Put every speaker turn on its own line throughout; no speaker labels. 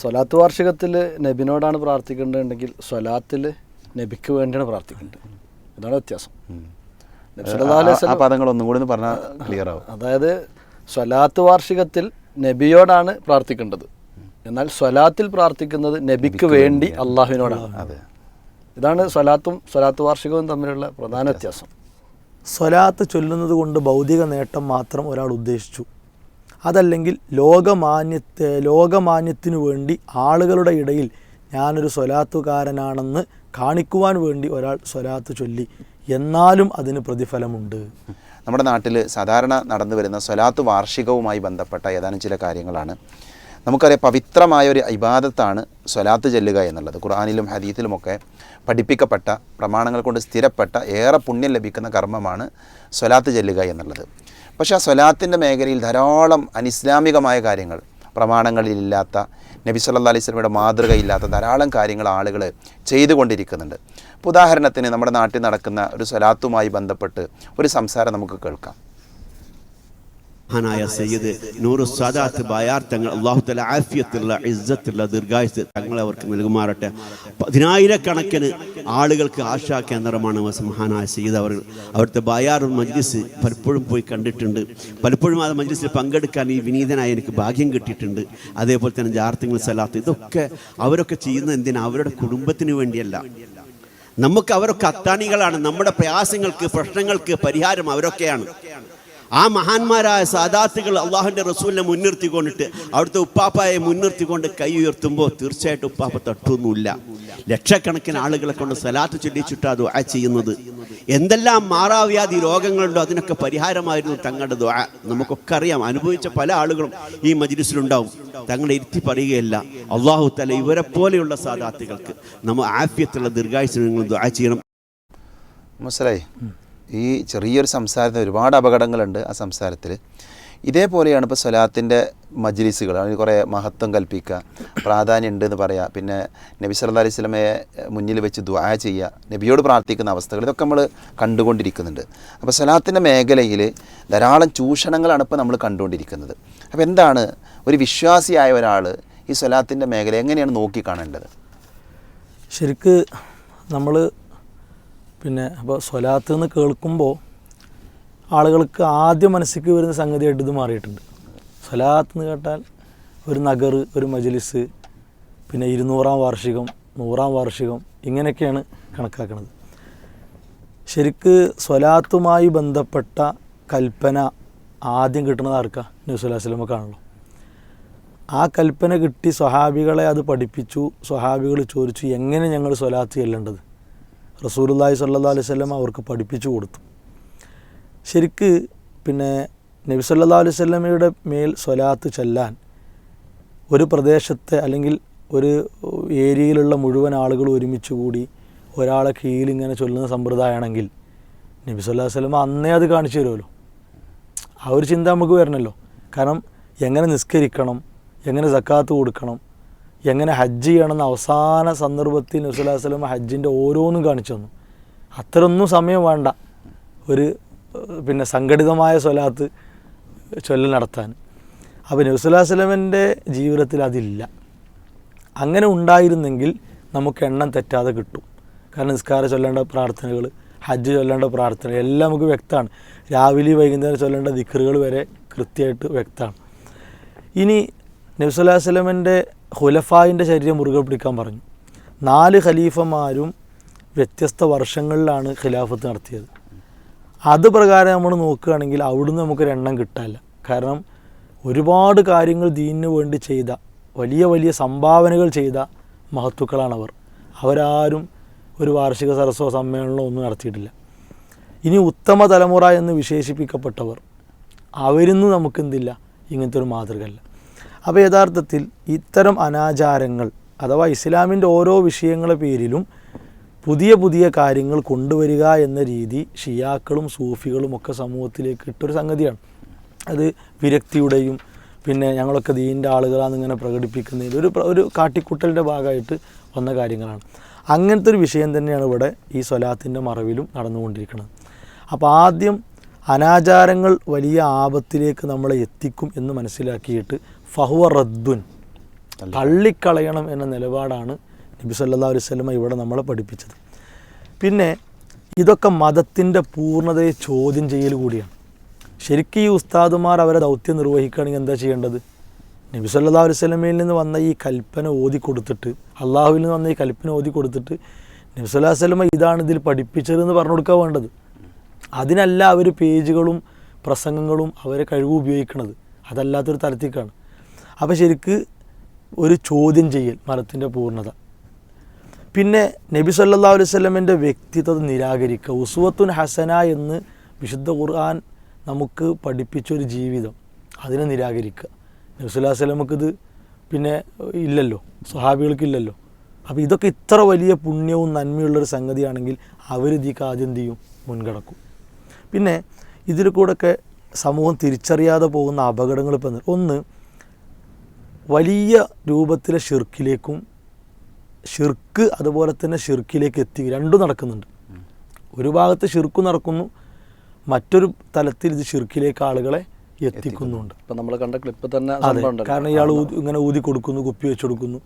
സ്വലാത്ത് വാർഷികത്തിൽ നബിനോടാണ് പ്രാർത്ഥിക്കേണ്ടതെങ്കിൽ സ്വലാത്തിൽ നബിക്ക് വേണ്ടിയാണ് പ്രാർത്ഥിക്കേണ്ടത്. ഇതാണ് വ്യത്യാസം.
കൂടി പറഞ്ഞാൽ ക്ലിയർ ആവും.
അതായത് സ്വലാത്ത് വാർഷികത്തിൽ നബിയോടാണ് പ്രാർത്ഥിക്കേണ്ടത്. എന്നാൽ സ്വലാത്തിൽ പ്രാർത്ഥിക്കുന്നത് നബിക്ക് വേണ്ടി അള്ളാഹുവിനോടാണ്.
അതെ.
ഇതാണ് സ്വലാത്തും സ്വലാത്ത് വാർഷികവും തമ്മിലുള്ള പ്രധാന വ്യത്യാസം.
സ്വലാത്ത് ചൊല്ലുന്നത് കൊണ്ട് ഭൗതിക നേട്ടം മാത്രം ഒരാൾ ഉദ്ദേശിച്ചു. അതല്ലെങ്കിൽ ലോകമാന്യത്തെ ലോകമാന്യത്തിനു വേണ്ടി ആളുകളുടെ ഇടയിൽ ഞാനൊരു സ്വലാത്തുകാരനാണെന്ന് കാണിക്കുവാൻ വേണ്ടി ഒരാൾ സ്വലാത്ത് ചൊല്ലി. എന്നാലും അതിന് പ്രതിഫലമുണ്ട്.
നമ്മുടെ നാട്ടിൽ സാധാരണ നടന്നു വരുന്ന സ്വലാത്ത് വാർഷികവുമായി ബന്ധപ്പെട്ട ഏതാനും ചില കാര്യങ്ങളാണ്. നമുക്കറിയാം പവിത്രമായ ഒരു ഇബാദത്താണ് സ്വലാത്ത് ചെല്ലുക എന്നുള്ളത്. ഖുർആാനിലും ഹദീത്തിലുമൊക്കെ പഠിപ്പിക്കപ്പെട്ട പ്രമാണങ്ങൾ കൊണ്ട് സ്ഥിരപ്പെട്ട ഏറെ പുണ്യം ലഭിക്കുന്ന കർമ്മമാണ് സ്വലാത്ത് ചെല്ലുക എന്നുള്ളത്. പക്ഷേ ആ സ്വലാത്തിന്റെ മേഖലയിൽ ധാരാളം അനിസ്ലാമികമായ കാര്യങ്ങൾ പ്രമാണങ്ങളിലില്ലാത്ത നബി സല്ലാ അലൈഹി സ്വലമയുടെ മാതൃകയില്ലാത്ത ധാരാളം കാര്യങ്ങൾ ആളുകൾ ചെയ്തുകൊണ്ടിരിക്കുന്നുണ്ട്. അപ്പോൾ ഉദാഹരണത്തിന് നമ്മുടെ നാട്ടിൽ നടക്കുന്ന ഒരു സ്വലാത്തുമായി ബന്ധപ്പെട്ട് ഒരു സംസാരം നമുക്ക് കേൾക്കാം.
മഹാനായ സയ്യിദ് നൂറ് സദാത്ത് ബായാർ തങ്ങൾ അള്ളാഹു തല ആഫിയത്തുള്ള ഇസ്സത്തുള്ള ദീർഘായുസ് തങ്ങൾ അവർക്ക് നൽകുമാറട്ടെ പതിനായിരക്കണക്കിന് ആളുകൾക്ക് ആശാ കേന്ദ്രമാണ് മഹാനായ സയ്യിദ് അവർ. അവിടുത്തെ ബായാർ മജ്ലിസ് പലപ്പോഴും പോയി കണ്ടിട്ടുണ്ട്. പലപ്പോഴും ആ മജ്ലിസിൽ പങ്കെടുക്കാൻ ഈ വിനീതനായ എനിക്ക് ഭാഗ്യം കിട്ടിയിട്ടുണ്ട്. അതേപോലെ തന്നെ ജാർത്തിങ്ങൾ സലാത്ത് ഇതൊക്കെ അവരൊക്കെ ചെയ്യുന്ന എന്തിനാ? അവരുടെ കുടുംബത്തിന് വേണ്ടിയല്ല. നമുക്ക് അവരൊക്കെ അത്താണികളാണ്. നമ്മുടെ പ്രയാസങ്ങൾക്ക് പ്രശ്നങ്ങൾക്ക് പരിഹാരം അവരൊക്കെയാണ്. ആ മഹാന്മാരായ സാദാത്തുകൾ അള്ളാഹുവിന്റെ റസൂലിനെ മുൻനിർത്തിക്കൊണ്ടിട്ട് അവിടുത്തെ ഉപ്പാപ്പായെ മുൻനിർത്തിക്കൊണ്ട് കൈ ഉയർത്തുമ്പോൾ തീർച്ചയായിട്ടും ഉപ്പാപ്പ തട്ടൊന്നുമില്ല. ലക്ഷക്കണക്കിന് ആളുകളെ കൊണ്ട് സലാത്ത് ചൊല്ലിച്ചിട്ടാ ദുആ ചെയ്യുന്നത്. എന്തെല്ലാം മാറാവ്യാധി രോഗങ്ങളുണ്ടോ അതിനൊക്കെ പരിഹാരമായിരുന്നു തങ്ങളുടെ ദുആ. നമുക്കൊക്കെ അറിയാം. അനുഭവിച്ച പല ആളുകളും ഈ മജ്ലിസിലുണ്ടാവും. തങ്ങളെ ഇരുത്തി പറയുകയല്ല അള്ളാഹു തല ഇവരെ പോലെയുള്ള സാദാത്തുകൾക്ക്. നമ്മൾ ആഫ്യത്തുള്ള ദീർഘായുസ് ദ്വാ ചെയ്യണം.
മനസ്സിലായി? ഈ ചെറിയൊരു സംസാരത്തിന് ഒരുപാട് അപകടങ്ങളുണ്ട് ആ സംസാരത്തിൽ. ഇതേപോലെയാണ് ഇപ്പോൾ സ്വലാത്തിന്റെ മജ്ലിസുകൾ അതിന് കുറേ മഹത്വം കൽപ്പിക്കുക പ്രാധാന്യം ഉണ്ട് എന്ന് പറയുക പിന്നെ നബി സല്ലാ അലൈഹി സ്വലമയെ മുന്നിൽ വെച്ച് ദ്വാ ചെയ്യുക നബിയോട് പ്രാർത്ഥിക്കുന്ന അവസ്ഥകൾ ഇതൊക്കെ നമ്മൾ കണ്ടുകൊണ്ടിരിക്കുന്നുണ്ട്. അപ്പോൾ സ്വലാത്തിന്റെ മേഖലയിൽ ധാരാളം ചൂഷണങ്ങളാണ് ഇപ്പോൾ നമ്മൾ കണ്ടുകൊണ്ടിരിക്കുന്നത്. അപ്പോൾ എന്താണ് ഒരു വിശ്വാസിയായ ഒരാൾ ഈ സ്വലാത്തിന്റെ മേഖല എങ്ങനെയാണ് നോക്കിക്കാണേണ്ടത്
ശരിക്ക് നമ്മൾ പിന്നെ അപ്പോൾ സ്വലാത്ത് എന്ന് കേൾക്കുമ്പോൾ ആളുകൾക്ക് ആദ്യം മനസ്സിലേക്ക് വരുന്ന സംഗതിയായിട്ട് ഇത് മാറിയിട്ടുണ്ട്. സ്വലാത്ത് എന്ന് കേട്ടാൽ ഒരു നഗർ ഒരു മജലിസ് പിന്നെ ഇരുന്നൂറാം വാർഷികം നൂറാം വാർഷികം ഇങ്ങനെയൊക്കെയാണ് കണക്കാക്കുന്നത് ശരിക്ക് സ്വലാത്തുമായി ബന്ധപ്പെട്ട കൽപ്പന ആദ്യം കിട്ടുന്നത് ആർക്കാ? നബ്സുല്ലാസ്ലമക്കാണല്ലോ ആ കൽപ്പന കിട്ടി സ്വഹാബികളെ അത് പഠിപ്പിച്ചു സ്വഹാബികൾ ചോദിച്ചു എങ്ങനെ ഞങ്ങൾ സ്വലാത്ത് ചെല്ലേണ്ടത്? റസൂലുല്ലാഹി സല്ലാ അലൈഹി സ്വല്ലം അവർക്ക് പഠിപ്പിച്ചു കൊടുത്തു. ശരിക്ക് പിന്നെ നബി സല്ലാ അലൈഹി സ്വല്ലമയുടെ മേൽ സ്വലാത്ത് ചെല്ലാൻ ഒരു പ്രദേശത്തെ അല്ലെങ്കിൽ ഒരു ഏരിയയിലുള്ള മുഴുവൻ ആളുകൾ ഒരുമിച്ച് കൂടി ഒരാളെ കീഴിൽ ഇങ്ങനെ ചൊല്ലുന്ന സമ്പ്രദായമാണെങ്കിൽ നബി സല്ലാ വല്ലം അന്നേ അത് കാണിച്ചു തരുമല്ലോ. ആ ഒരു ചിന്ത നമുക്ക് വരണമല്ലോ. കാരണം എങ്ങനെ നിസ്കരിക്കണം എങ്ങനെ സക്കാത്ത് കൊടുക്കണം എങ്ങനെ ഹജ്ജ് ചെയ്യണമെന്ന് അവസാന സന്ദർഭത്തിൽ നബ്സുല്ലാ വസ്ലം ഹജ്ജിന്റെ ഓരോന്നും കാണിച്ചു തന്നു. അത്രയൊന്നും സമയം വേണ്ട. ഒരു പിന്നെ സംഘടിതമായ സ്വലാത്ത് ചൊല്ല നടത്താൻ. അപ്പോൾ നബ്സുല്ലാ ജീവിതത്തിൽ അതില്ല. അങ്ങനെ ഉണ്ടായിരുന്നെങ്കിൽ നമുക്ക് എണ്ണം തെറ്റാതെ കിട്ടും. കാരണം നിസ്കാരം ചൊല്ലേണ്ട പ്രാർത്ഥനകൾ ഹജ്ജ് ചൊല്ലേണ്ട പ്രാർത്ഥന എല്ലാം നമുക്ക് വ്യക്തമാണ്. രാവിലെ വൈകുന്നേരം ചൊല്ലേണ്ട ദിക്കറുകൾ വരെ കൃത്യമായിട്ട് വ്യക്തമാണ്. ഇനി നബ്സുല്ലാ ഹുലഫായിന്റെ ശരീരം മുറുകെ പിടിക്കാൻ പറഞ്ഞു. നാല് ഖലീഫമാരും വ്യത്യസ്ത വർഷങ്ങളിലാണ് ഖിലാഫത്ത് നടത്തിയത്. അത് പ്രകാരം നമ്മൾ നോക്കുകയാണെങ്കിൽ അവിടുന്ന് നമുക്കൊരു എണ്ണം കിട്ടാനില്ല. കാരണം ഒരുപാട് കാര്യങ്ങൾ ദീനിന് വേണ്ടി ചെയ്ത വലിയ വലിയ സംഭാവനകൾ ചെയ്ത മഹത്തുക്കളാണവർ. അവരാരും ഒരു വാർഷിക സരസ്വ സമ്മേളനമോ ഒന്നും നടത്തിയിട്ടില്ല. ഇനി ഉത്തമ തലമുറ എന്ന് വിശേഷിപ്പിക്കപ്പെട്ടവർ അവരിന്ന് നമുക്കെന്തില്ല? ഇങ്ങനത്തെ ഒരു മാതൃകയല്ല. അപ്പോൾ യഥാർത്ഥത്തിൽ ഇത്തരം അനാചാരങ്ങൾ അഥവാ ഇസ്ലാമിന്റെ ഓരോ വിഷയങ്ങളെ പേരിലും പുതിയ പുതിയ കാര്യങ്ങൾ കൊണ്ടുവരിക എന്ന രീതി ഷിയാക്കളും സൂഫികളും ഒക്കെ സമൂഹത്തിലേക്ക് ഇട്ടൊരു സംഗതിയാണ്. അത് വിരക്തിയുടെയും പിന്നെ ഞങ്ങളൊക്കെ ദീന്റെ ആളുകളാണെന്ന് ഇങ്ങനെ പ്രകടിപ്പിക്കുന്നതിൽ ഒരു ഒരു കാട്ടിക്കുട്ടലിന്റെ ഭാഗമായിട്ട് വന്ന കാര്യങ്ങളാണ്. അങ്ങനത്തെ ഒരു വിഷയം തന്നെയാണ് ഇവിടെ ഈ സ്വലാത്തിന്റെ മറവിലും നടന്നുകൊണ്ടിരിക്കുന്നത്. അപ്പോൾ ആദ്യം അനാചാരങ്ങൾ വലിയ ആപത്തിലേക്ക് നമ്മളെ എത്തിക്കും എന്ന് മനസ്സിലാക്കിയിട്ട് ഫഹുവ റദ്ദുൻ. തള്ളിക്കളയണം എന്ന നിലപാടാണ് നബി സല്ലല്ലാഹു അലൈഹി വസല്ലമ ഇവിടെ നമ്മളെ പഠിപ്പിച്ചത്. പിന്നെ ഇതൊക്കെ മതത്തിന്റെ പൂർണതയെ ചോദ്യം ചെയ്യൽ കൂടിയാണ്. ശരിക്കും ഈ ഉസ്താദുമാർ അവരെ ദൗത്യം നിർവഹിക്കുകയാണെങ്കിൽ എന്താ ചെയ്യേണ്ടത്? നബി സല്ലല്ലാഹു അലൈഹി വസല്ലമയിൽ നിന്ന് വന്ന ഈ കൽപ്പന ഓതി കൊടുത്തിട്ട് അള്ളാഹുവിൽ നിന്ന് വന്ന ഈ കൽപ്പന ഓതി കൊടുത്തിട്ട് നബി സല്ലല്ലാഹു അലൈഹി വസല്ലമ ഇതാണ് ഇതിൽ പഠിപ്പിച്ചതെന്ന് പറഞ്ഞു കൊടുക്കുക വേണ്ടത്. അതിനല്ല അവർ പേജുകളും പ്രസംഗങ്ങളും അവരെ കഴിവ് ഉപയോഗിക്കുന്നത് അതല്ലാത്തൊരു തരത്തിലേക്കാണ്. അപ്പോൾ ശരിക്ക് ഒരു ചോദ്യം ചെയ്യൽ മതത്തിന്റെ പൂർണത. പിന്നെ നബി സല്ലാ അലൈഹി വസല്ലമയുടെ വ്യക്തിത്വം നിരാകരിക്കുക. ഉസുവത്തുൻ ഹസന എന്ന് വിശുദ്ധ ഖുർആൻ നമുക്ക് പഠിപ്പിച്ചൊരു ജീവിതം. അതിനെ നിരാകരിക്കുക. നബി വസല്ലമക്ക് ഇത് പിന്നെ ഇല്ലല്ലോ. സ്വഹാബികൾക്കില്ലല്ലോ അപ്പോൾ ഇതൊക്കെ ഇത്ര വലിയ പുണ്യവും നന്മയുള്ളൊരു സംഗതിയാണെങ്കിൽ അവരിതിക്ക് ആദ്യം എന്ത് ചെയ്യും? മുൻകടക്കും. പിന്നെ ഇതിൽ കൂടെയൊക്കെ സമൂഹം തിരിച്ചറിയാതെ പോകുന്ന അപകടങ്ങൾ ഇപ്പം ഒന്ന് വലിയ രൂപത്തിലെ ഷിർക്കിലേക്കും ഷിർക്ക് അതുപോലെ തന്നെ ഷിർക്കിലേക്ക് എത്തി. രണ്ടും നടക്കുന്നുണ്ട്. ഒരു ഭാഗത്ത് ഷിർക്ക് നടക്കുന്നു മറ്റൊരു തലത്തിൽ ഇത് ഷിർക്കിലേക്ക് ആളുകളെ എത്തിക്കുന്നുണ്ട്.
നമ്മൾ കണ്ട ക്ലിപ്പ് തന്നെ
കാരണം ഇയാൾ ഇങ്ങനെ ഊതി കൊടുക്കുന്നു കുപ്പി വെച്ച് കൊടുക്കുന്നു.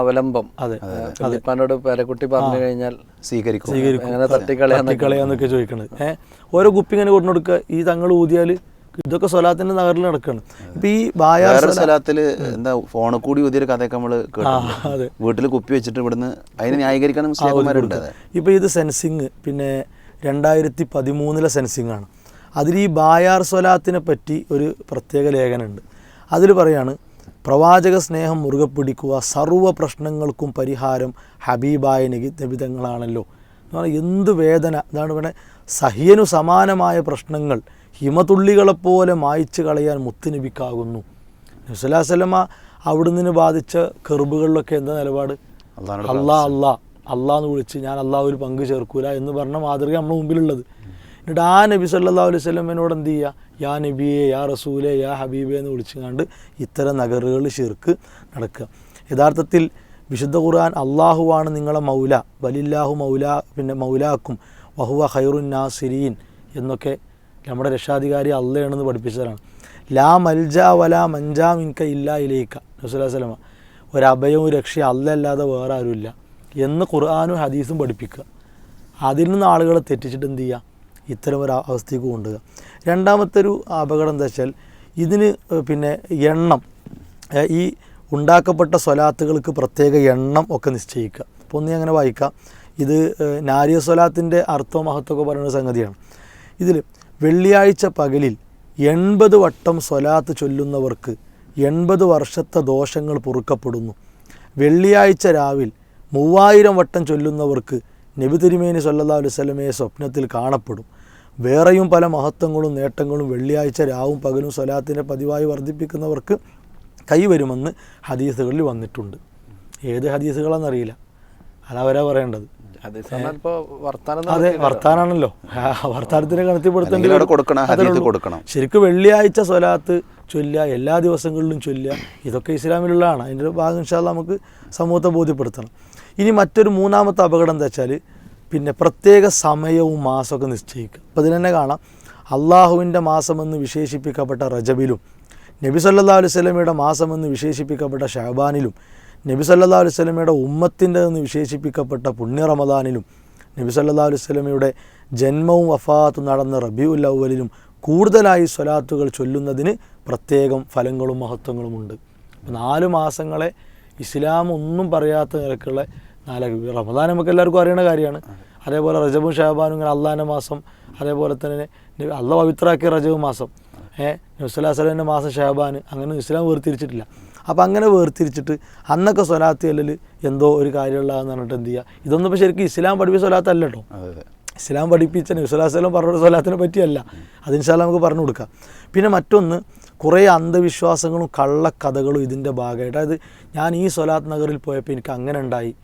അവലംബം.
അതെ
ഫിലിപ്പാനോട് പേരക്കുട്ടി പറഞ്ഞു കഴിഞ്ഞാൽ
സ്വീകരിക്കും.
അങ്ങനെ തട്ടിക്കളയാൻ
തട്ടിക്കളയാന്നൊക്കെ ചോദിക്കുന്നത് ഏഹ് ഓരോ കുപ്പി ഇങ്ങനെ കൊണ്ടു കൊടുക്കുക ഈ തങ്ങൾ ഊതിയാൽ ഇതൊക്കെ സ്വലാത്തിന്റെ നഗറിൽ നടക്കുകയാണ് ഇപ്പൊ ഈ ബായാർ
സ്ഥലത്തിൽ എന്താ ഫോണിൽ കൂടി പുതിയൊരു കഥയൊക്കെ നമ്മൾ കേട്ടു വീട്ടിൽ കുപ്പി വെച്ചിട്ട് ഇവിടുന്ന് അതിനെ ന്യായീകരിക്കാൻ മുസ്ലിംമാരുണ്ട്
ഇപ്പോൾ ഇത് സെൻസിങ് പിന്നെ രണ്ടായിരത്തി പതിമൂന്നിലെ സെൻസിങ് ആണ്. അതിൽ ഈ ബായാർ സ്വലാത്തിനെ പറ്റി ഒരു പ്രത്യേക ലേഖനമുണ്ട്. അതിൽ പറയാണ് പ്രവാചക സ്നേഹം മുറുകെ പിടിക്കുക സർവ പ്രശ്നങ്ങൾക്കും പരിഹാരം ഹബീബായ നിബിതങ്ങളാണല്ലോ എന്ന് പറഞ്ഞാൽ എന്ത് വേദന. അതാണ് ഇവിടെ സഹിയനു സമാനമായ പ്രശ്നങ്ങൾ. ഹിമതുള്ളികളെപ്പോലെ മായ്ച്ചു കളയാൻ മുത്തുനബിക്കാകുന്നു. നബ്സലാസലമ അവിടുന്ന് ബാധിച്ച കെറുബുകളിലൊക്കെ എന്താ നിലപാട്? അള്ളാ അള്ളാ അള്ളാ എന്ന് വിളിച്ച് ഞാൻ അള്ളാഹ് ഒരു പങ്ക് ചേർക്കൂല എന്ന് പറഞ്ഞ മാതൃക നമ്മുടെ മുമ്പിലുള്ളത്. എന്നിട്ട് ആ നബി സല്ലാ അലൈഹി സ്വലമിനോട് എന്ത് ചെയ്യുക യാ നബിയെ യാ റസൂലെ യാ ഹബീബെ എന്ന് വിളിച്ചുകൊണ്ട് ഇത്തരം നഗറുകൾ ശിർക്ക് നടക്കുക. യഥാർത്ഥത്തിൽ വിശുദ്ധ ഖുർആൻ അള്ളാഹുവാണ് നിങ്ങളെ മൗല ബലില്ലാഹു മൗല പിന്നെ മൗലാക്കും വഹുവ ഖൈറുൻ നാസിരീൻ എന്നൊക്കെ നമ്മുടെ രക്ഷാധികാരി അള്ളയാണെന്ന് പഠിപ്പിച്ചതാണ്. ലാ മൽജ വല മഞ്ചാ മിൻക ഇല്ല ഇലേക്ക നബ്സുല്ലാ ഒരഭയവും രക്ഷ അല്ലല്ലാതെ വേറെ ആരുമില്ല. എന്ന് ഖുർആാനും ഹദീസും പഠിപ്പിക്കുക. അതിൽ നിന്ന് ആളുകളെ തെറ്റിച്ചിട്ട് എന്ത് ചെയ്യുക? ഇത്തരം ഒരു അവസ്ഥയ്ക്ക് കൊണ്ടുവരിക. രണ്ടാമത്തെ ഒരു അപകടം എന്താ വെച്ചാൽ ഇതിന് പിന്നെ എണ്ണം ഈ ഉണ്ടാക്കപ്പെട്ട സ്വലാത്തുകൾക്ക് പ്രത്യേക എണ്ണം ഒക്കെ നിശ്ചയിക്കുക. അപ്പോൾ ഒന്ന് അങ്ങനെ വായിക്കാം. ഇത് നാരിയ സ്വലാത്തിന്റെ അർത്ഥവും മഹത്വമൊക്കെ പറയുന്ന സംഗതിയാണ്. ഇതിൽ വെള്ളിയാഴ്ച പകലിൽ എൺപത് വട്ടം സ്വലാത്ത് ചൊല്ലുന്നവർക്ക് എൺപത് വർഷത്തെ ദോഷങ്ങൾ പൊറുക്കപ്പെടുന്നു. വെള്ളിയാഴ്ച രാവിൽ മൂവായിരം വട്ടം ചൊല്ലുന്നവർക്ക് നബി തിരുമേനി സല്ലാ അലൈഹി വസല്ലമയെ സ്വപ്നത്തിൽ കാണപ്പെടും. വേറെയും പല മഹത്വങ്ങളും നേട്ടങ്ങളും വെള്ളിയാഴ്ച രാവും പകലും സ്വലാത്തിനെ പതിവായി വർദ്ധിപ്പിക്കുന്നവർക്ക് കൈവരുമെന്ന് ഹദീസുകളിൽ വന്നിട്ടുണ്ട്. ഏത് ഹദീസുകളാണെന്നറിയില്ല. അതവരാ പറയേണ്ടത്.
വർത്താനം
അതെ വർത്താനാണല്ലോ. വർത്താനത്തിനെ വരും.
കൊടുക്കണം.
ശരിക്കും വെള്ളിയാഴ്ച സ്വലാത്ത് ചൊല്ലുക എല്ലാ ദിവസങ്ങളിലും ചൊല്ലുക ഇതൊക്കെ ഇസ്ലാമിലുള്ളതാണ്. അതിന്റെ ഒരു ഭാഗം ഇൻഷാല്ല നമുക്ക് സമൂഹത്തെ ബോധ്യപ്പെടുത്തണം. ഇനി മറ്റൊരു മൂന്നാമത്തെ അപകടം എന്താ വെച്ചാൽ പിന്നെ പ്രത്യേക സമയവും മാസമൊക്കെ നിശ്ചയിക്കുക. അപ്പോൾ ഇതിൽ തന്നെ കാണാം. അള്ളാഹുവിന്റെ മാസമെന്ന് വിശേഷിപ്പിക്കപ്പെട്ട റജബിലും നബി സല്ലാ അലൈഹി സ്വലമയുടെ മാസമെന്ന് വിശേഷിപ്പിക്കപ്പെട്ട ഷഹബാനിലും നബി സല്ലല്ലാഹു അലൈഹി സ്വലമയുടെ ഉമ്മത്തിന്റെ എന്ന് വിശേഷിപ്പിക്കപ്പെട്ട പുണ്യ റമദാനിലും നബി സല്ലല്ലാഹു അലൈഹി സ്വലമയുടെ ജന്മവും വഫാത്തും നടന്ന റബിയുൽ അവലിലും കൂടുതലായി സ്വലാത്തുകൾ ചൊല്ലുന്നതിന് പ്രത്യേകം ഫലങ്ങളും മഹത്വങ്ങളുമുണ്ട്. നാല് മാസങ്ങളെ ഇസ്ലാം ഒന്നും പറയാത്ത നിരക്കുള്ള നാല് റമദാൻ നമുക്ക് എല്ലാവർക്കും അറിയുന്ന കാര്യമാണ്. അതേപോലെ റജബും ഷഹബാനും ഇങ്ങനെ അള്ളാന്റെ മാസം അതേപോലെ തന്നെ അള്ള പവിത്രാക്കിയ റജബ് മാസം. ഏഹ് നബ്സുല്ലാസ്ലമിന്റെ മാസം ഷഹബാൻ അങ്ങനെ ഇസ്ലാം വേർതിരിച്ചിട്ടില്ല. അപ്പോൾ അങ്ങനെ വേർതിരിച്ചിട്ട് അന്നൊക്കെ സ്വലാത്ത് ചെല്ലൽ എന്തോ ഒരു കാര്യമുള്ളതെന്ന് പറഞ്ഞിട്ട് എന്ത് ചെയ്യുക? ഇതൊന്നും ഇപ്പോൾ ശരിക്കും ഇസ്ലാം പഠിപ്പിച്ച സ്വലാത്തല്ല കേട്ടോ. ഇസ്ലാം പഠിപ്പിച്ച നിസ്വലാസ്ലം പറഞ്ഞ സ്വലാത്തിനെ പറ്റിയല്ല. അതിൻഷാല്ല നമുക്ക് പറഞ്ഞു കൊടുക്കാം. പിന്നെ മറ്റൊന്ന് കുറേ അന്ധവിശ്വാസങ്ങളും കള്ളക്കഥകളും ഇതിന്റെ ഭാഗമായിട്ട്. അതായത് ഞാൻ ഈ സ്വലാത്ത് നഗറിൽ പോയപ്പോൾ എനിക്ക് അങ്ങനെ ഉണ്ടായി.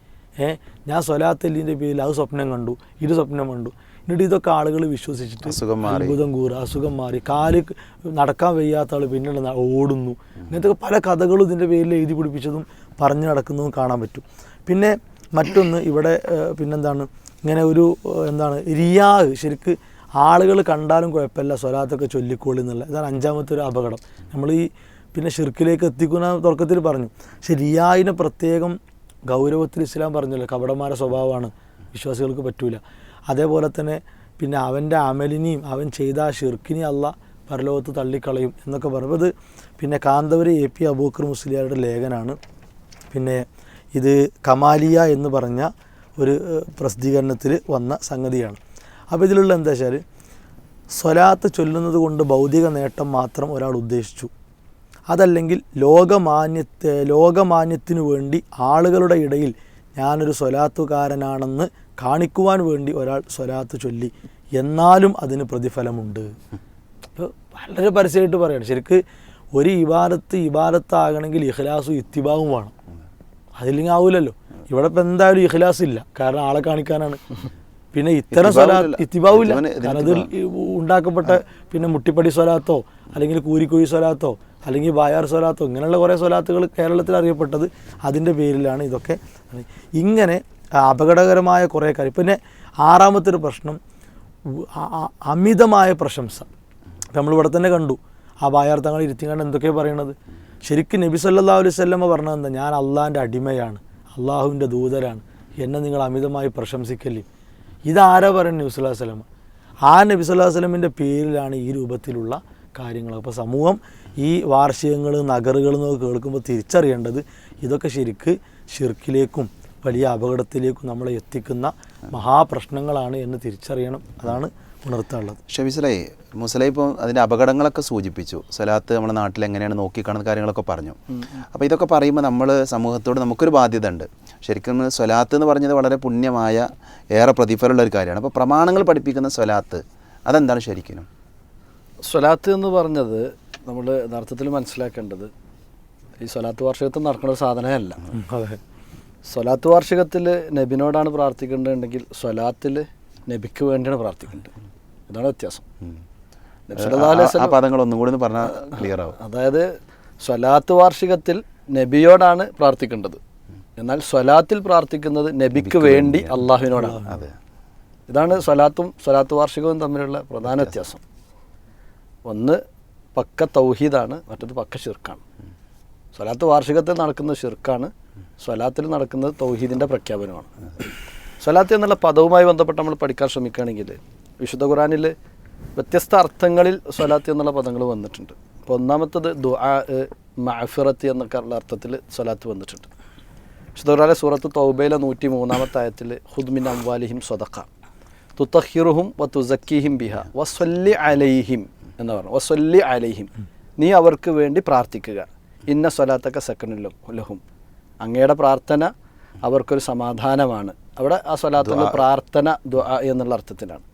ഏഹ് ഞാൻ സ്വലാത്തല്ലിന്റെ പേരിൽ അത് സ്വപ്നം കണ്ടു ഇത് സ്വപ്നം കണ്ടു. എന്നിട്ട് ഇതൊക്കെ ആളുകൾ വിശ്വസിച്ചിട്ട്
അസുഖം മാറി.
അത്ഭുതം കൂറ അസുഖം മാറി. കാൽ നടക്കാൻ വയ്യാത്ത ആൾ പിന്നീട് ന- ഓടുന്നു. ഇങ്ങനത്തെ പല കഥകളും ഇതിന്റെ പേരിൽ എഴുതി പിടിപ്പിച്ചതും പറഞ്ഞു നടക്കുന്നതും കാണാൻ പറ്റും. പിന്നെ മറ്റൊന്ന് ഇവിടെ പിന്നെന്താണ്? ഇങ്ങനെ ഒരു എന്താണ്? റിയാഹ് ശരിക്ക് ആളുകൾ കണ്ടാലും കുഴപ്പമില്ല സ്വലാത്തൊക്കെ ചൊല്ലിക്കോളി എന്നുള്ള. ഇതാണ് അഞ്ചാമത്തെ ഒരു അപകടം. നമ്മൾ ഈ പിന്നെ ഷിർക്കിലേക്ക് എത്തിക്കുന്ന തുടക്കത്തിൽ പറഞ്ഞു. പക്ഷെ റിയായിനെ പ്രത്യേകം ഗൗരവത്തിൽ ഇസ്ലാം പറഞ്ഞല്ലോ കപടന്മാരുടെ സ്വഭാവമാണ്. വിശ്വാസികൾക്ക് പറ്റൂല. അതേപോലെ തന്നെ പിന്നെ അവന്റെ അമലിനെയും അവൻ ചെയ്ത ഷിർക്കിനെയും അല്ല പരലോകത്ത് തള്ളിക്കളയും എന്നൊക്കെ പറഞ്ഞത് പിന്നെ കാന്തപുരം എ പി അബൂക്കർ മുസ്ലിയാരുടെ ലേഖനാണ്. പിന്നെ ഇത് കമാലിയ എന്ന് പറഞ്ഞ ഒരു പ്രസിദ്ധീകരണത്തിൽ വന്ന സംഗതിയാണ്. അപ്പോൾ ഇതിലുള്ള എന്താ വെച്ചാൽ സ്വലാത്ത് ചൊല്ലുന്നത് കൊണ്ട് ഭൗതിക നേട്ടം മാത്രം ഒരാൾ ഉദ്ദേശിച്ചു. അതല്ലെങ്കിൽ ലോകമാന്യത്തെ ലോകമാന്യത്തിനു വേണ്ടി ആളുകളുടെ ഇടയിൽ ഞാനൊരു സ്വലാത്തുകാരനാണെന്ന് കാണിക്കുവാൻ വേണ്ടി ഒരാൾ സ്വലാത്ത് ചൊല്ലി എന്നാലും അതിന് പ്രതിഫലമുണ്ട്. വളരെ പരസ്യമായിട്ട് പറയണം. ശരിക്ക് ഒരു ഇബാദത്ത് ഇബാദത്താകണമെങ്കിൽ ഇഖ്ലാസും ഇത്തിബാവും വേണം. അതില്ലെങ്കിൽ ആവൂലല്ലോ. ഇവിടെ ഇപ്പം എന്തായാലും ഇഖ്ലാസ് ഇല്ല. കാരണം ആളെ കാണിക്കാനാണ്. പിന്നെ ഇത്തരം സ്വലാത്ത്
ഇത്തിബാവില്ല.
ഇത്തിബാവില്ല കാരണം അതിൽ ഉണ്ടാക്കപ്പെട്ട പിന്നെ മുട്ടിപ്പടി സ്വലാത്തോ അല്ലെങ്കിൽ കൂരിക്കുഴി സ്വലാത്തോ അല്ലെങ്കിൽ ബായാർ സ്വലാത്തോ ഇങ്ങനെയുള്ള കുറേ സ്വലാത്തുകൾ കേരളത്തിൽ അറിയപ്പെട്ടത് അതിന്റെ പേരിലാണ് ഇതൊക്കെ. ഇങ്ങനെ അപകടകരമായ കുറേ കാര്യം. പിന്നെ ആറാമത്തെ ഒരു പ്രശ്നം അമിതമായ പ്രശംസ. നമ്മളിവിടെ തന്നെ കണ്ടു ആ ബായാർ തങ്ങൾ ഇരുത്തിങ്ങാണ്ട് എന്തൊക്കെയാണ് പറയണത്? ശരിക്കും നബി സല്ലാ അലൈഹി പറഞ്ഞത് എന്താ? ഞാൻ അള്ളാഹിന്റെ അടിമയാണ് അള്ളാഹുവിന്റെ ദൂതരാണ് എന്നെ നിങ്ങൾ അമിതമായി പ്രശംസിക്കല്ലേ? ഇതാരാ പറയുന്നത് നബി സ്വല്ലാ ആ നബി സ്വല്ലാ വല്ലമിന്റെ പേരിലാണ് ഈ രൂപത്തിലുള്ള കാര്യങ്ങൾ. അപ്പോൾ സമൂഹം ഈ വാർഷികങ്ങൾ നഗറുകൾ എന്നൊക്കെ കേൾക്കുമ്പോൾ തിരിച്ചറിയേണ്ടത് ഇതൊക്കെ ശരിക്ക് ഷിർക്കിലേക്കും വലിയ അപകടത്തിലേക്ക് നമ്മളെ എത്തിക്കുന്ന മഹാപ്രശ്നങ്ങളാണ് എന്ന് തിരിച്ചറിയണം. അതാണ് ഉണർത്താനുള്ളത്.
ഷെബിസലേ മുസലൈ ഇപ്പോൾ അതിന്റെ അപകടങ്ങളൊക്കെ സൂചിപ്പിച്ചു. സ്വലാത്ത് നമ്മുടെ നാട്ടിൽ എങ്ങനെയാണ് നോക്കിക്കാണുന്ന കാര്യങ്ങളൊക്കെ പറഞ്ഞു. അപ്പോൾ ഇതൊക്കെ പറയുമ്പോൾ നമ്മൾ സമൂഹത്തോട് നമുക്കൊരു ബാധ്യത ഉണ്ട്. ശരിക്കും സ്വലാത്ത് എന്ന് പറഞ്ഞത് വളരെ പുണ്യമായ ഏറെ പ്രതിഫലമുള്ള ഒരു കാര്യമാണ്. അപ്പോൾ പ്രമാണങ്ങൾ പഠിപ്പിക്കുന്ന സ്വലാത്ത് അതെന്താണ് ശരിക്കും
സ്വലാത്ത് എന്ന് പറഞ്ഞത് നമ്മൾ യഥാർത്ഥത്തിൽ മനസ്സിലാക്കേണ്ടത് ഈ സ്വലാത്ത് വാർഷികത്തിൽ നടക്കുന്ന ഒരു സാധനമല്ല.
അതെ.
സ്വലാത്ത് വാർഷികത്തിൽ നബിനോടാണ് പ്രാർത്ഥിക്കേണ്ടതെങ്കിൽ സ്വലാത്തിൽ നബിക്ക് വേണ്ടിയാണ് പ്രാർത്ഥിക്കേണ്ടത്. ഇതാണ് വ്യത്യാസം.
കൂടി പറഞ്ഞാൽ ക്ലിയർ ആവും.
അതായത് സ്വലാത്ത് വാർഷികത്തിൽ നബിയോടാണ് പ്രാർത്ഥിക്കേണ്ടത്. എന്നാൽ സ്വലാത്തിൽ പ്രാർത്ഥിക്കുന്നത് നബിക്ക് വേണ്ടി അള്ളാഹുവിനോടാണ്. ഇതാണ് സ്വലാത്തും സ്വലാത്ത് വാർഷികവും തമ്മിലുള്ള പ്രധാന വ്യത്യാസം. ഒന്ന് പക്ക തൗഹീദാണ് മറ്റത് പക്ക ഷിർക്കാണ് സ്വലാത്ത് വാർഷികത്തിൽ നടക്കുന്ന ഷിർക്കാണ് സ്വലാത്തിൽ നടക്കുന്നത് തൗഹീദിന്റെ പ്രഖ്യാപനമാണ്. സ്വലാത്ത് എന്നുള്ള പദവുമായി ബന്ധപ്പെട്ട് നമ്മൾ പഠിക്കാൻ ശ്രമിക്കുകയാണെങ്കിൽ വിശുദ്ധ ഖുറാനിൽ വ്യത്യസ്ത അർത്ഥങ്ങളിൽ സ്വലാത്ത് എന്നുള്ള പദങ്ങൾ വന്നിട്ടുണ്ട്. അപ്പോൾ ഒന്നാമത്തത് ദുആ മഅഫിറത്ത് എന്നൊക്കെ ഉള്ള അർത്ഥത്തിൽ സ്വലാത്ത് വന്നിട്ടുണ്ട്. വിശുദ്ധ ഖുറാനിലെ സൂറത്ത് തൗബയിലെ നൂറ്റി മൂന്നാമത്തെ ആയത്തിൽ ഹുദ്മിൻ അംവാലിഹിം സ്വതക്ക തുത്തഹിറുഹും വ തുസക്കിഹിം ബിഹ. വസ്വല്ലി അലൈഹിം എന്ന് പറഞ്ഞു. വസ്വല്ലി അലൈഹിം. നീ അവർക്ക് വേണ്ടി പ്രാർത്ഥിക്കുക. ഇന്ന സ്വലാത്തൊക്കെ സെക്കൻഡിലും ലഹും. അങ്ങയുടെ പ്രാർത്ഥന അവർക്കൊരു സമാധാനമാണ്. അവിടെ ആ സ്വലാത്തിൽ പ്രാർത്ഥന എന്നുള്ള അർത്ഥത്തിലാണ്.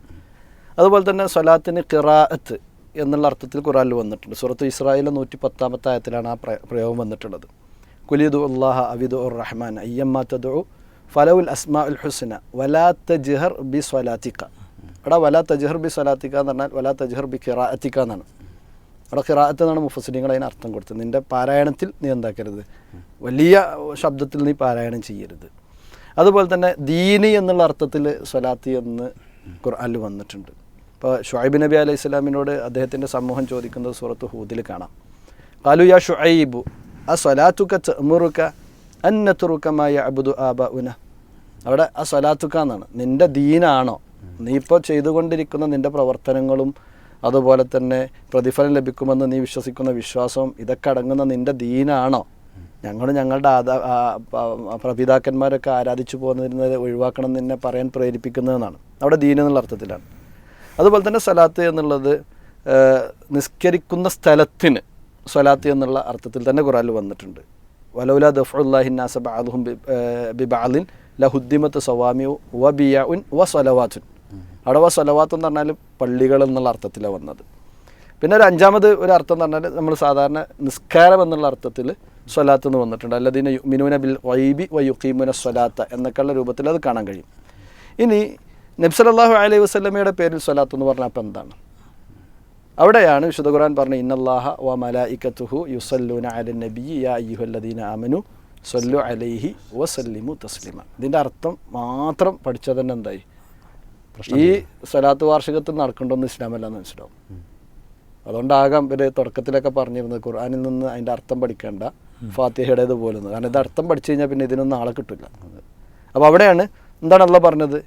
അതുപോലെ തന്നെ സ്വലാത്തിന് ഖിറാഅത്ത് എന്നുള്ള അർത്ഥത്തിൽ ഖുറാനിൽ വന്നിട്ടുണ്ട്. സുറത്ത് ഇസ്രായേലിലെ നൂറ്റി പത്താമത്തെ ആയത്തിലാണ് ആ പ്രയോഗം വന്നിട്ടുള്ളത്. കുലിദു അള്ളാഹ അവിദു ഉർ റഹ്മാൻ അയ്യമ്മ തദു ഫലവുൽ അസ്മാ ഉൽ ഹുസ്ന വലാ തജ്ഹർ ബി സ്വലാത്തിക്ക. അവിടെ വലാ തജ്ഹർ ബി സ്വലാത്തിക്ക എന്ന് പറഞ്ഞാൽ വലാ തജ്ഹർ ബി കിറാത്തിക്ക എന്നാണ്. അവിടെ ഖിറാത്ത് എന്നാണ് മുഫസിലിങ്ങൾ അതിന് അർത്ഥം കൊടുത്തത്. നിന്റെ പാരായണത്തിൽ നീ എന്താക്കരുത്? വലിയ ശബ്ദത്തിൽ നീ പാരായണം ചെയ്യരുത്. അതുപോലെ തന്നെ ദീനി എന്നുള്ള അർത്ഥത്തിൽ സ്വലാത്തി എന്ന് ഖുർആാനിൽ വന്നിട്ടുണ്ട്. ഇപ്പോൾ ഷുഹൈബ് നബി അലൈഹി സ്വലാമിനോട് അദ്ദേഹത്തിന്റെ സമൂഹം ചോദിക്കുന്നത് സൂറത്ത് ഹൂദിൽ കാണാം. കാലു യാ ഷുഹൈബു ആ സ്വലാത്തുക്ക ചെമുറുക്ക അന്നത്തുറുക്കമായ അബുദു ആബ ഉന അവിടെ ആ സ്വലാത്തുക്ക എന്നാണ്. നിന്റെ ദീനാണോ? നീ ഇപ്പോൾ ചെയ്തുകൊണ്ടിരിക്കുന്ന നിന്റെ പ്രവർത്തനങ്ങളും അതുപോലെ തന്നെ പ്രതിഫലം ലഭിക്കുമെന്ന് നീ വിശ്വസിക്കുന്ന വിശ്വാസവും ഇതൊക്കെ അടങ്ങുന്ന നിന്റെ ദീനാണോ? ഞങ്ങൾ ഞങ്ങളുടെ ആദാ പ്രപിതാക്കന്മാരൊക്കെ ആരാധിച്ചു പോകുന്നതിന് ഒഴിവാക്കണം എന്ന് നിന്നെ പറയാൻ പ്രേരിപ്പിക്കുന്നതെന്നാണ് അവിടെ ദീൻ എന്നുള്ള അർത്ഥത്തിലാണ്. അതുപോലെ തന്നെ സ്വലാത്ത് എന്നുള്ളത് നിസ്കരിക്കുന്ന സ്ഥലത്തിന് സ്വലാത്ത് എന്നുള്ള അർത്ഥത്തിൽ തന്നെ ഖുറാനിൽ വന്നിട്ടുണ്ട്. വലൗല ദഫുല്ലാഹിന്നാസ ബഅദുഹും ബി- ആ, ബിബഅലിൻ ലഹുദ്ദിമത്ത് സവാമിയു വ ബിയഉൻ വ സ്വലവാത്തുൻ. അവിടെ സ്വലവാത്തം എന്ന് പറഞ്ഞാൽ പള്ളികൾ എന്നുള്ള അർത്ഥത്തിലാണ് വന്നത്. പിന്നെ ഒരു അഞ്ചാമത് ഒരു അർത്ഥം എന്ന് പറഞ്ഞാൽ നമ്മൾ സാധാരണ നിസ്കാരം എന്നുള്ള അർത്ഥത്തിൽ സ്വലാത്ത് എന്ന് വന്നിട്ടുണ്ട്. അല്ലദീന മിനൂന ബിൽ വൈബി വ യുക്കീമുന സ്വലാത്ത എന്നൊക്കെയുള്ള രൂപത്തിൽ അത് കാണാൻ കഴിയും. ഇനി നബ്സലല്ലാഹു അലൈഹി വസ്ലമയുടെ പേരിൽ സ്വലാത്ത് എന്ന് പറഞ്ഞാൽ അപ്പം എന്താണ്? അവിടെയാണ് വിശുദ്ധ ഖുർആൻ പറഞ്ഞ ഇന്നല്ലാഹ വ മലായിക്കത്തുഹു യുസല്ലൂന അല നബി യാ അയ്യുഹല്ലദീന അമനു സല്ലു അലൈഹി വസല്ലിമു തസ്ലിമ. ഇതിന്റെ അർത്ഥം മാത്രം പഠിച്ചതന്നെ എന്തായി? ഈ സ്വലാത്ത് വാർഷികത്തിൽ നടക്കണ്ടെന്ന് ഇസ്ലാമല്ല എന്ന് മനസ്സിലാവും അതുകൊണ്ടാകാം ഇവർ തുടക്കത്തിലൊക്കെ പറഞ്ഞിരുന്നത് ഖുർആാനിൽ നിന്ന് അതിന്റെ അർത്ഥം പഠിക്കേണ്ട ഫാത്തിഹയുടേത് പോലെന്ന് കാരണം ഇത് അർത്ഥം പഠിച്ചു കഴിഞ്ഞാൽ പിന്നെ ഇതിനൊന്നും ആളെ കിട്ടില്ല അപ്പോൾ അവിടെയാണ് എന്താണ് അല്ല പറഞ്ഞത്?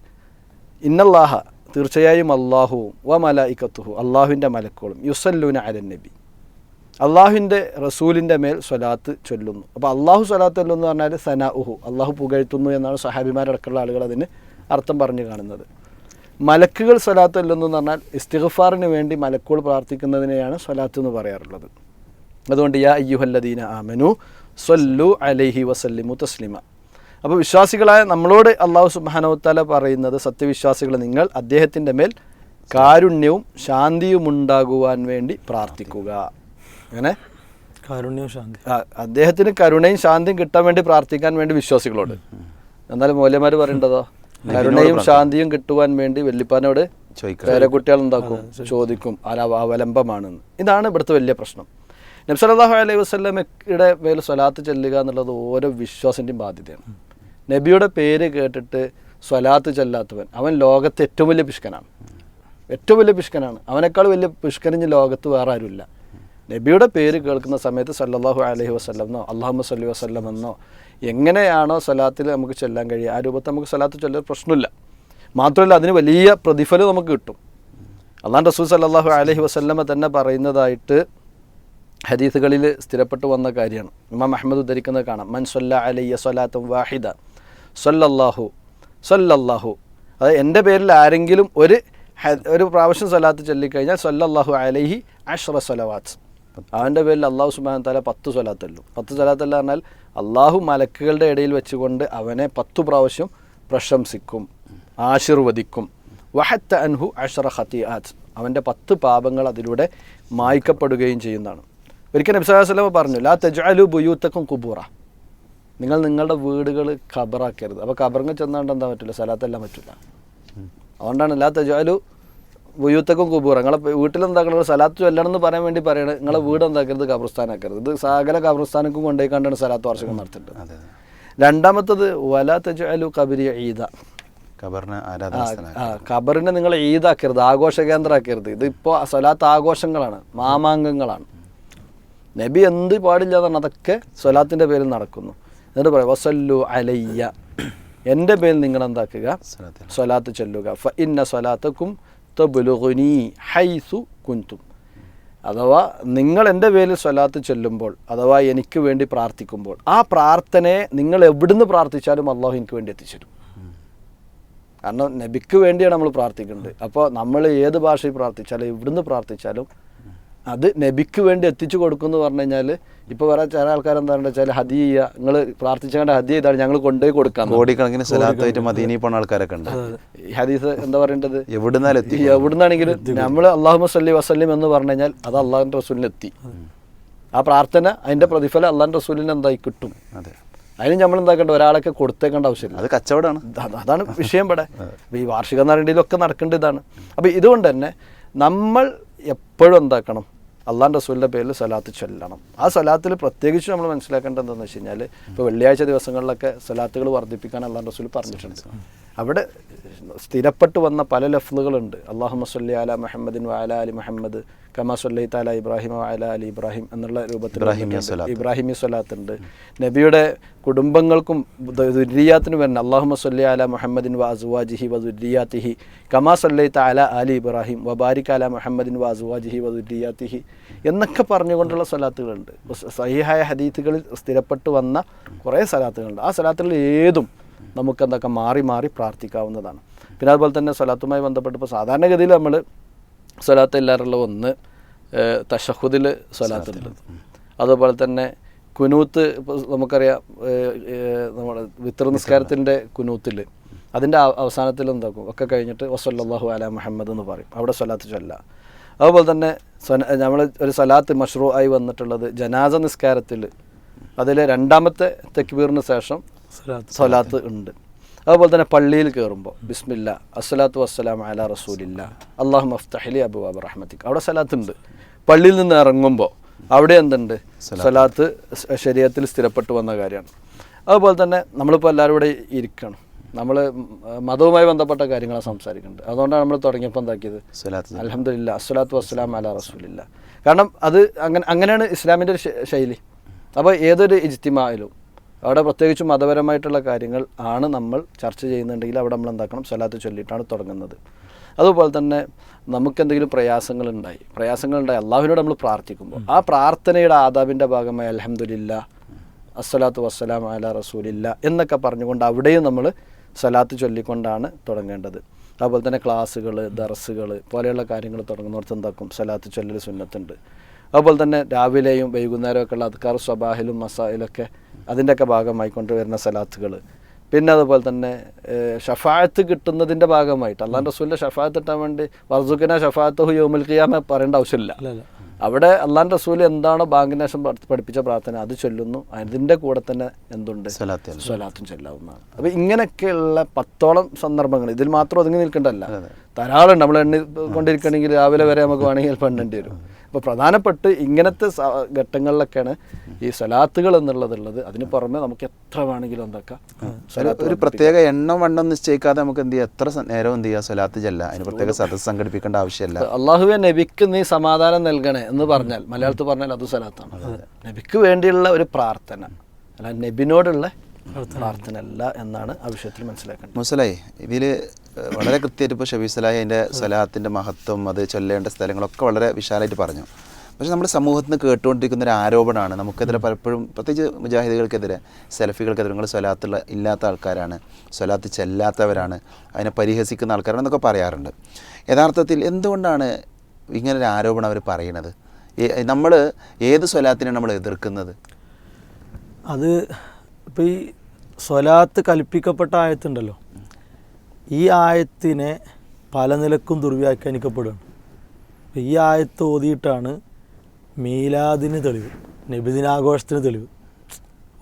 ഇന്നല്ലാഹ തീർച്ചയായും അള്ളാഹുവും വ മലായിക്കത്തുഹു അള്ളാഹുവിന്റെ മലക്കോളും. യുസല്ലൂന അലൻ നബി. അള്ളാഹുവിന്റെ റസൂലിന്റെ മേൽ സ്വലാത്ത് ചൊല്ലുന്നു. അപ്പോൾ അള്ളാഹു സ്വലാത്ത് ചൊല്ലുന്നു എന്ന് പറഞ്ഞാൽ സന ഉഹു അള്ളാഹു പുകഴ്ത്തുന്നു എന്നാണ് സഹാബിമാരടക്കമുള്ള ആളുകൾ അതിന് അർത്ഥം പറഞ്ഞു കാണുന്നത്. മലക്കുകൾ സ്വലാത്ത് അല്ലെന്ന് പറഞ്ഞാൽ ഇസ്തിഗ്ഫാറിന് വേണ്ടി മലക്കുകൾ പ്രാർത്ഥിക്കുന്നതിനെയാണ് സ്വലാത്ത് എന്ന് പറയാറുള്ളത്. അതുകൊണ്ട് യാ അയ്യുഹല്ലദീന ആമനു സൊല്ലു അലൈഹി വസല്ലിമു തസ്ലിമ. അപ്പോൾ വിശ്വാസികളായ നമ്മളോട് അള്ളാഹു സുബാനവത്താല പറയുന്നത് സത്യവിശ്വാസികൾ നിങ്ങൾ അദ്ദേഹത്തിന്റെ മേൽ കാരുണ്യവും ശാന്തിയും ഉണ്ടാകുവാൻ വേണ്ടി പ്രാർത്ഥിക്കുക. അങ്ങനെ?
കാരുണ്യവും ശാന്തി
അദ്ദേഹത്തിന് കരുണയും ശാന്തിയും കിട്ടാൻ വേണ്ടി പ്രാർത്ഥിക്കാൻ വേണ്ടി വിശ്വാസികളോട്. എന്നാലും മൂല്യമാർ പറയേണ്ടതോ? കരുണയും ശാന്തിയും കിട്ടുവാൻ വേണ്ടി
വെല്ലിപ്പാനോട്
പേരക്കുട്ടികൾ എന്താക്കും ചോദിക്കും. അവലംബമാണെന്ന്. ഇതാണ് ഇവിടുത്തെ വലിയ പ്രശ്നം. നബ്സലാഹു അലൈഹി വസ്ലമയുടെ മേൽ സ്വലാത്ത് ചെല്ലുക എന്നുള്ളത് ഓരോ വിശ്വാസിന്റെയും ബാധ്യതയാണ്. നബിയുടെ പേര് കേട്ടിട്ട് സ്വലാത്ത് ചെല്ലാത്തവൻ അവൻ ലോകത്തെ ഏറ്റവും വലിയ പിഷ്കനാണ് ഏറ്റവും വലിയ പിഷ്കനാണ് അവനേക്കാൾ വലിയ പിഷ്കനിഞ്ഞ് ലോകത്ത് വേറെ ആരുമില്ല. നബിയുടെ പേര് കേൾക്കുന്ന സമയത്ത് സല്ലല്ലാഹു അലൈഹി വസ്ലമെന്നോ അള്ളാഹു സല്ലി വസ്ലം എന്നോ എങ്ങനെയാണോ സ്വലാത്തിൽ നമുക്ക് ചെല്ലാൻ കഴിയുക. ആ രൂപത്തിൽ നമുക്ക് സ്വലാത്ത് ചൊല്ലാൻ പ്രശ്നമില്ല. മാത്രമല്ല അതിന് വലിയ പ്രതിഫലം നമുക്ക് കിട്ടും. അള്ളാൻ റസൂൽ സല്ലല്ലാഹു അലഹി വസല്ലമ തന്നെ പറയുന്നതായിട്ട് ഹദീസുകളിൽ സ്ഥിരപ്പെട്ടു വന്ന കാര്യമാണ്. ഇമാം അഹമ്മദ് ഉദ്ധരിക്കുന്നത് കാണാം. മൻ സല്ല അലയ്യ സ്വലാത്തും വാഹിദ സല്ലല്ലാഹു സല്ലല്ലാഹു അത് എന്റെ പേരിൽ ആരെങ്കിലും ഒരു ഒരു പ്രാവശ്യം സ്വലാത്ത് ചൊല്ലിക്കഴിഞ്ഞാൽ സല്ലല്ലാഹു അലൈഹി അഷ്റ സ്വലവാത്ത്. അവന്റെ പേരിൽ അള്ളാഹു സുബാൻ താല പത്ത് സ്വലാത്തല്ലു. പത്ത് സ്വലാത്തല്ല പറഞ്ഞാൽ അള്ളാഹു മലക്കുകളുടെ ഇടയിൽ വെച്ചുകൊണ്ട് അവനെ പത്തു പ്രാവശ്യം പ്രശംസിക്കും ആശീർവദിക്കും. വഹത്ത അൻഹു അഷറ ഖത്തിആത്ത്. അവന്റെ പത്ത് പാപങ്ങൾ അതിലൂടെ മായ്ക്കപ്പെടുകയും ചെയ്യുന്നതാണ്. ഒരിക്കൽ നബ്സലാസ്ലമ പറഞ്ഞു ലാ തെജാലു ബുയൂത്തക്കും കുബൂറ നിങ്ങൾ നിങ്ങളുടെ വീടുകൾ ഖബറാക്കരുത്. അപ്പോൾ ഖബറങ്ങ് ചെന്നാണ്ട് എന്താ പറ്റില്ല? സ്ഥലത്തെല്ലാം പറ്റില്ല. അതുകൊണ്ടാണ് ലാ തെജാലു ബുയൂത്തക്കും കുബൂറ. നിങ്ങളെ വീട്ടിലെന്താക്കണം സ്ഥലത്ത് ചൊല്ലണം എന്ന് പറയാൻ വേണ്ടി പറയണത് നിങ്ങളെ വീട് എന്താക്കരുത്? കബ്രസ്ഥാനാക്കരുത് ഇത് സകല കൊണ്ടേ കൊണ്ടുപോയിക്കാണ്ടാണ് സ്ഥലത്ത് വാർഷികം നടത്തിയിട്ട്
അതെ അതെ.
രണ്ടാമത്തത് വലാ തെജാലു കബരി ഈദ.
ഖബറിനെ
നിങ്ങൾ ഈദാക്കരുത് ആഘോഷ കേന്ദ്രമാക്കരുത് ഇതിപ്പോൾ സ്വലാത്ത് ആഘോഷങ്ങളാണ് മാമാങ്കങ്ങളാണ്. നബി എന്ത് പാടില്ല എന്നാണ് അതൊക്കെ സ്വലാത്തിന്റെ പേരിൽ നടക്കുന്നു. എന്നിട്ട് പറയാം വസല്ലു അലയ്യ. എന്റെ പേരിൽ നിങ്ങൾ എന്താക്കുക. സ്വലാത്ത് ചൊല്ലുക. ഇന്ന സ്വലാത്തക്കും തബുലുഗുനി ഹൈസു കുന്തും. അഥവാ നിങ്ങൾ എന്റെ പേരിൽ സ്വലാത്ത് ചെല്ലുമ്പോൾ അഥവാ എനിക്ക് വേണ്ടി പ്രാർത്ഥിക്കുമ്പോൾ ആ പ്രാർത്ഥനയെ നിങ്ങൾ എവിടുന്ന് പ്രാർത്ഥിച്ചാലും അള്ളാഹു എനിക്ക് വേണ്ടി എത്തിച്ചേരും. കാരണം നബിക്ക് വേണ്ടിയാണ് നമ്മൾ പ്രാർത്ഥിക്കുന്നത്. അപ്പോൾ നമ്മൾ ഏത് ഭാഷയിൽ പ്രാർത്ഥിച്ചാലും എവിടുന്ന് പ്രാർത്ഥിച്ചാലും അത് നബിക്ക് വേണ്ടി എത്തിച്ചു കൊടുക്കും എന്ന് പറഞ്ഞു കഴിഞ്ഞാൽ ഇപ്പോൾ വേറെ ചില ആൾക്കാർ എന്താണെന്ന് വെച്ചാൽ ഹദി ചെയ്യുക നിങ്ങൾ പ്രാർത്ഥിച്ചുകൊണ്ട് ഹദി ചെയ്താണ് ഞങ്ങൾ കൊണ്ടുപോയി കൊടുക്കാം.
കോടിക്കണക്കിന് സ്ഥലത്തായിട്ട് മദീനി പോണ ആൾക്കാരൊക്കെ ഉണ്ട്.
ഹദീസ് എന്താ പറയേണ്ടത്?
എവിടുന്നാലും എത്തി
എവിടുന്നാണെങ്കിലും നമ്മൾ അള്ളാഹു സല്ലി വസ്ലിം എന്ന് പറഞ്ഞു കഴിഞ്ഞാൽ അത് അള്ളാഹിന്റെ റസൂലിനെത്തി ആ പ്രാർത്ഥന അതിന്റെ പ്രതിഫലം അള്ളാഹിന്റെ റസൂലിന് എന്തായി കിട്ടും.
അതെ.
അതിന് നമ്മൾ എന്താക്കേണ്ട ഒരാളൊക്കെ കൊടുത്തേക്കേണ്ട ആവശ്യമില്ല.
അത് കച്ചവടമാണ്.
അതാണ് വിഷയം ഇവിടെ. ഈ വാർഷിക നാരണ്ടിയിലൊക്കെ നടക്കേണ്ട ഇതാണ്. അപ്പോൾ ഇതുകൊണ്ട് തന്നെ നമ്മൾ എപ്പോഴും എന്താക്കണം? അള്ളാൻ റസൂലിന്റെ പേരിൽ സ്വലാത്ത് ചൊല്ലണം. ആ സ്വലാത്തിൽ പ്രത്യേകിച്ച് നമ്മൾ മനസ്സിലാക്കേണ്ടത് എന്താണെന്ന് വെച്ച് കഴിഞ്ഞാൽ ഇപ്പോൾ വെള്ളിയാഴ്ച ദിവസങ്ങളിലൊക്കെ സ്വലാത്തുകൾ വർദ്ധിപ്പിക്കാൻ അള്ളാൻ റസൂൽ പറഞ്ഞിട്ടുണ്ട്. അവിടെ സ്ഥിരപ്പെട്ടു വന്ന പല ലഫ്ലുകളുണ്ട് അള്ളാഹു മസ്ലി അല മുഹമ്മദിൻ വാല അലി മുഹമ്മദ് കമാ സല്ലി താല ഇബ്രാഹിം വാല അലി ഇബ്രാഹിം എന്നുള്ള രൂപത്തിൽ. ഇബ്രാഹിമി സ്വലാത്ത്. ഉണ്ട് നബിയുടെ കുടുംബങ്ങൾക്കും ദുരിയാത്തിന് വരുന്ന അള്ളാഹു സല്ലി അല മുഹമ്മദിൻ വ അസുവാജിഹി വ ദുരിയാത്തിഹി കമാ സല്ലി താല അലി ഇബ്രാഹിം വ ബാരിക് അല മുഹമ്മദിൻ വ അസുവാജിഹി വ ദുരിയാത്തിഹി എന്നൊക്കെ പറഞ്ഞുകൊണ്ടുള്ള സ്വലാത്തുകളുണ്ട്. സഹിഹായ ഹദീത്തുകളിൽ സ്ഥിരപ്പെട്ട് വന്ന കുറേ സ്വലാത്തുകളുണ്ട്. ആ സ്വലാത്തുകളിൽ ഏതും നമുക്കെന്തൊക്കെ മാറി മാറി പ്രാർത്ഥിക്കാവുന്നതാണ്. പിന്നെ അതുപോലെ തന്നെ സ്വലാത്തുമായി ബന്ധപ്പെട്ട് ഇപ്പോൾ സാധാരണഗതിയിൽ നമ്മൾ സ്വലാത്ത് എല്ലാവരുള്ള ഒന്ന് തഷഹുദിൽ സ്വലാത്തുണ്ട് അതുപോലെ തന്നെ കുനൂത്ത് ഇപ്പോൾ നമുക്കറിയാം നമ്മുടെ വിത്ര നിസ്കാരത്തിന്റെ കുനൂത്തിൽ. അതിന്റെ അവസാനത്തിൽ എന്താക്കും? ഒക്കെ കഴിഞ്ഞിട്ട് വസല്ലാഹു അല മുഹമ്മദ് എന്ന് പറയും. അവിടെ സ്വലാത്ത് ചൊല്ല. അതുപോലെ തന്നെ നമ്മൾ ഒരു സ്വലാത്ത് മഷ്റൂ ആയി വന്നിട്ടുള്ളത് ജനാസ നിസ്കാരത്തിൽ. അതിലെ രണ്ടാമത്തെ തെക്ബീറിന് ശേഷം.
സ്വലാത്ത്.
ഉണ്ട്. അതുപോലെ തന്നെ പള്ളിയിൽ കയറുമ്പോൾ ബിസ്മില്ല അസ്സലാത്തു വസ്സലാം അല റസൂലില്ല അള്ളാഹു മഫ്തഹലി അബു അബ് റഹ്മത്തിക്ക് അവിടെ സലാത്ത് ഉണ്ട് പള്ളിയിൽ നിന്ന് ഇറങ്ങുമ്പോൾ അവിടെ എന്തുണ്ട്? സലാത്ത്. ശരീരത്തിൽ സ്ഥിരപ്പെട്ടു വന്ന കാര്യമാണ്. അതുപോലെ തന്നെ നമ്മളിപ്പോൾ എല്ലാവരും ഇവിടെ ഇരിക്കണം. നമ്മൾ മതവുമായി ബന്ധപ്പെട്ട കാര്യങ്ങളാണ് സംസാരിക്കുന്നത് അതുകൊണ്ടാണ് നമ്മൾ തുടങ്ങിയപ്പോൾ എന്താക്കിയത്. അലഹമില്ല അസ്വലാത്തു വസ്സലാം അല റസൂലില്ല. കാരണം അത് അങ്ങനെ അങ്ങനെയാണ് ഇസ്ലാമിന്റെ ഒരു ശൈലി. അപ്പോൾ ഏതൊരു ഇജ്തിമായിലും അവിടെ പ്രത്യേകിച്ച് മതപരമായിട്ടുള്ള കാര്യങ്ങൾ ആണ് നമ്മൾ ചർച്ച ചെയ്യുന്നുണ്ടെങ്കിൽ അവിടെ നമ്മൾ എന്താക്കണം? സ്വലാത്ത് ചൊല്ലിയിട്ടാണ് തുടങ്ങുന്നത്. അതുപോലെ തന്നെ നമുക്ക് എന്തെങ്കിലും പ്രയാസങ്ങളുണ്ടായി. പ്രയാസങ്ങളുണ്ടായി അള്ളാഹുവിനോട് നമ്മൾ പ്രാർത്ഥിക്കുമ്പോൾ. ആ പ്രാർത്ഥനയുടെ ആദാബിന്റെ ഭാഗമായി അലഹമുല്ല അസ്സലാത്തു വസ്സലാം അല റസൂലില്ല എന്നൊക്കെ പറഞ്ഞുകൊണ്ട് അവിടെയും നമ്മൾ സ്വലാത്ത് ചൊല്ലിക്കൊണ്ടാണ് തുടങ്ങേണ്ടത്. അതുപോലെ തന്നെ ക്ലാസ്സുകൾ ദർസുകൾ പോലെയുള്ള കാര്യങ്ങൾ തുടങ്ങുന്നവർക്ക് എന്താക്കും സ്വലാത്ത് ചൊല്ലൽ സുന്നത്തുണ്ട്. അതുപോലെ തന്നെ രാവിലെയും വൈകുന്നേരവും വൈകുന്നേരമൊക്കെ ഉള്ള അദ്ക്കാർ സ്വബാഹിലും മസായിലൊക്കെ അതിന്റെയൊക്കെ ഭാഗമായി കൊണ്ടുവരുന്ന സലാത്തുകൾ. പിന്നെ അതുപോലെ തന്നെ ഷഫായത്ത് കിട്ടുന്നതിന്റെ ഭാഗമായിട്ട് അള്ളാൻ റസൂലിന്റെ ഷഫായത്ത് കിട്ടാൻ വേണ്ടി വർസുഖിന ഷഫായത്ത് യോമുൽ ഖിയാമ പറയേണ്ട ആവശ്യമില്ല. അവിടെ അള്ളാൻ റസൂൽ എന്താണോ ബാങ്ക് ശേഷം പഠിപ്പിച്ച പ്രാർത്ഥന അത് ചൊല്ലുന്നു. അതിന്റെ കൂടെ തന്നെ എന്തുണ്ട്?
സ്വലാത്ത്
ചൊല്ലാവുന്നതാണ്. അപ്പോൾ ഇങ്ങനെയൊക്കെയുള്ള പത്തോളം സന്ദർഭങ്ങൾ ഇതിൽ മാത്രം ഒതുങ്ങി നിൽക്കേണ്ടല്ല ധാരാളം നമ്മൾ എണ്ണി കൊണ്ടിരിക്കണമെങ്കിൽ രാവിലെ വരെ നമുക്ക് വേണമെങ്കിൽ പെണ്ണേണ്ടി വരും. അപ്പോൾ പ്രധാനപ്പെട്ട് ഇങ്ങനത്തെ ഘട്ടങ്ങളിലൊക്കെയാണ് ഈ സ്വലാത്തുകൾ എന്നുള്ളതുള്ളത്. അതിന് പുറമെ നമുക്ക് എത്ര വേണമെങ്കിലും എന്താക്കാം?
ഒരു ഒരു പ്രത്യേക എണ്ണം വണ്ണം നിശ്ചയിക്കാതെ നമുക്ക് എന്ത് ചെയ്യാം? എത്ര നേരം എന്ത് ചെയ്യാം? സ്വലാത്ത് ചെല്ല. അതിന് പ്രത്യേക സദസ്സ് സംഘടിപ്പിക്കേണ്ട ആവശ്യമില്ല.
അള്ളാഹുവെ നബിക്ക് നീ സമാധാനം നൽകണേ എന്ന് പറഞ്ഞാൽ മലയാളത്തിൽ പറഞ്ഞാൽ അത് സ്വലാത്താണ് നബിക്ക് വേണ്ടിയുള്ള ഒരു പ്രാർത്ഥന അല്ല നബിനോടുള്ള പ്രാർത്ഥന അല്ല എന്നാണ് ആ വിഷയത്തിൽ മനസ്സിലാക്കേണ്ടത്.
മുസലായി ഇതിൽ വളരെ കൃത്യമായിട്ട് ഇപ്പോൾ ഷബീസലായി അതിന്റെ സ്വലാത്തിന്റെ മഹത്വം അത് ചൊല്ലേണ്ട സ്ഥലങ്ങളൊക്കെ വളരെ വിശാലമായിട്ട് പറഞ്ഞു. പക്ഷേ നമ്മുടെ സമൂഹത്തിൽ നിന്ന് കേട്ടുകൊണ്ടിരിക്കുന്ന ഒരു ആരോപണമാണ് നമുക്കെതിരെ പലപ്പോഴും പ്രത്യേകിച്ച് മുജാഹിദുകൾക്കെതിരെ സെൽഫികൾക്കെതിരെ നിങ്ങൾ സ്വലാത്തുള്ള ഇല്ലാത്ത ആൾക്കാരാണ് സ്വലാത്ത് ചെല്ലാത്തവരാണ് അതിനെ പരിഹസിക്കുന്ന ആൾക്കാരാണ് എന്നൊക്കെ പറയാറുണ്ട്. യഥാർത്ഥത്തിൽ എന്തുകൊണ്ടാണ് ഇങ്ങനെ ഒരു ആരോപണം അവർ പറയണത്? നമ്മൾ ഏത് സ്വലാത്തിനാണ് നമ്മൾ എതിർക്കുന്നത്?
അത് ഇപ്പോൾ ഈ സ്വലാത്ത് കൽപ്പിക്കപ്പെട്ട ആയത്തുണ്ടല്ലോ. ഈ ആയത്തിനെ പല നിലക്കും ദുർവ്യാഖ്യാനിക്കപ്പെടുകയാണ് അപ്പോൾ ഈ ആയത്ത് ഓതിയിട്ടാണ് മീലാദിന് തെളിവ് നബിദിനാഘോഷത്തിന് തെളിവ്.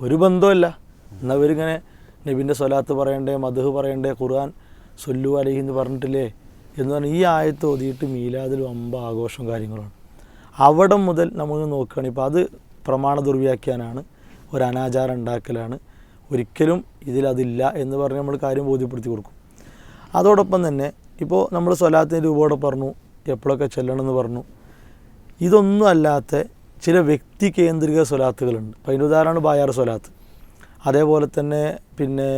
ഒരു ബന്ധമല്ല എന്നാൽ ഇവരിങ്ങനെ നബിന്റെ സ്വലാത്ത് പറയണ്ടേ മധുഹ് പറയണ്ടേ ഖുർആൻ സൊല്ലു അലഹി എന്ന് പറഞ്ഞിട്ടില്ലേ എന്ന് പറഞ്ഞാൽ ഈ ആയത്ത് ഓതിയിട്ട് മീലാദിൽ വമ്പ ആഘോഷം കാര്യങ്ങളാണ്. അവിടെ മുതൽ നമ്മൾ നോക്കുകയാണ് ഇപ്പോൾ അത് പ്രമാണ ദുർവ്യാഖ്യാനാണ് ഒരു അനാചാരം ഉണ്ടാക്കലാണ് ഒരിക്കലും ഇതിലതില്ല എന്ന് പറഞ്ഞ് നമ്മൾ കാര്യം ബോധ്യപ്പെടുത്തി കൊടുക്കും. അതോടൊപ്പം തന്നെ ഇപ്പോൾ നമ്മൾ സ്വലാത്തിന്റെ രൂപയോടെ പറഞ്ഞു എപ്പോഴൊക്കെ ചെല്ലണമെന്ന് പറഞ്ഞു. ഇതൊന്നും അല്ലാത്ത ചില വ്യക്തി കേന്ദ്രിക സ്വലാത്തുകളുണ്ട്. അപ്പോൾ അതിന്റെ ഉദാഹരണമാണ് ബായാർ സ്വലാത്ത്. അതേപോലെ തന്നെ പിന്നെ